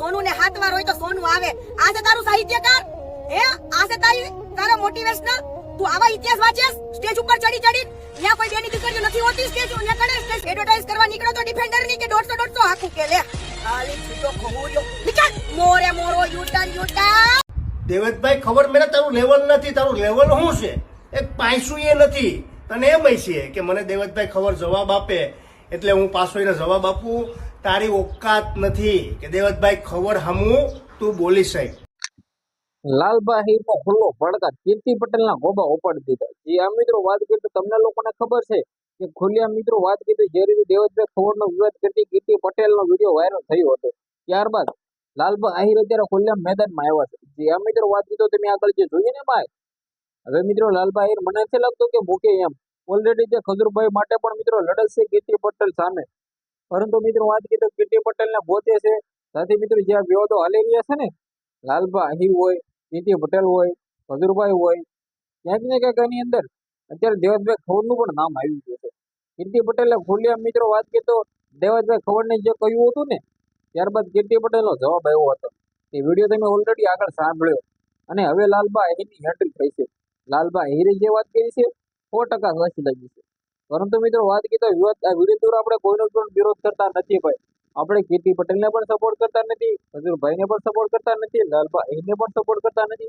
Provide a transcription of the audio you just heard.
સોનું ને હાથ વાર હોય તો સોનું આવે. આ છે તારું સાહિત્યકાર? હે? આ છે તારી તારો મોટિવેશનલ તું આવા ઇતિહાસ વાંચેસ સ્ટેજ ઉપર ચડી ચડી ત્યાં કોઈ બેની દીકરીઓ નથી હોતી સ્ટેજ ને કણે સ્ટેજ એડવર્ટાઇઝ કરવા નીકળો તો ડિફેન્ડરની કે 150 150 હાકું કે લે. ખાલી છૂટો ખમુર્યો. નિકાલ મોરે મોરો યુટન યુટા. દેવતભાઈ, ખબર મને તારું લેવલ નથી. તારું લેવલ શું છે? એક પાયસું એ નથી. તને એમ છે કે મને દેવતભાઈ ખબર જવાબ આપે. એટલે હું પાછો એને જવાબ આપું, તારી ઓકાત નથી કે દેવતભાઈ ખબર હમું, તું બોલી શક. લાલબાહીનો ખુલ્લો પડકાર કીર્તિ પટેલના ગોબા ઉપાડી દીધા. જે આ મિત્રો, વાત કરી તો તમને લોકોને ખબર છે કે ખુલ્લા મિત્રો વાત કરી જે દેવતભાઈ નો વિવાદ કરતી કીર્તિ પટેલનો વીડિયો વાયરલ થયો હતો. ત્યારબાદ લાલબા આહિર અત્યારે ખુલ્લા મેદાનમાં આવ્યા છે. જે આ મિત્રો, વાત કીધો તમે આગળ જે જોઈએ ને ભાઈ? હવે મિત્રો લાલબા આહિર મને નથી લાગતું કે મૂકે એમ. ઓલરેડી તે ખજુરભાઈ માટે પણ મિત્રો લડત છે કીર્તિ પટેલ સામે. પરંતુ મિત્રો વાત કરી તો કીર્તિ પટેલને પોતે છે. સાથે મિત્રો જે આ વિવાદો હાલી રહ્યા છે ને, લાલભા અહીર હોય કીર્તિ પટેલ હોય, ખજુરભાઈ હોય, ક્યાંક ને ક્યાંક એની અંદર અત્યારે દેવતભાઈ ખવડનું પણ નામ આવી ગયું છે. કીર્તિ પટેલે ખુલ્યા મિત્રો વાત કરી તો દેવતભાઈ ખવડને જે કહ્યું હતું ને, ત્યારબાદ કીર્તિ પટેલનો જવાબ આવ્યો હતો. એ વીડિયો તમે ઓલરેડી આગળ સાંભળ્યો. અને હવે લાલબા અહીરની હેન્ડલ થઈ છે. લાલબા અહીરે જે વાત કરી છે સો ટકા સાચી લાગી જશે પરંતુ મિત્રો, વાત કીધા વિવાદ, આ વીડિયો આપણે કોઈનો પણ વિરોધ કરતા નથી ભાઈ. આપણે કીર્તિ પટેલને પણ સપોર્ટ કરતા નથી હજુરભાઈને પણ સપોર્ટ કરતા નથી આહિરને પણ સપોર્ટ કરતા નથી.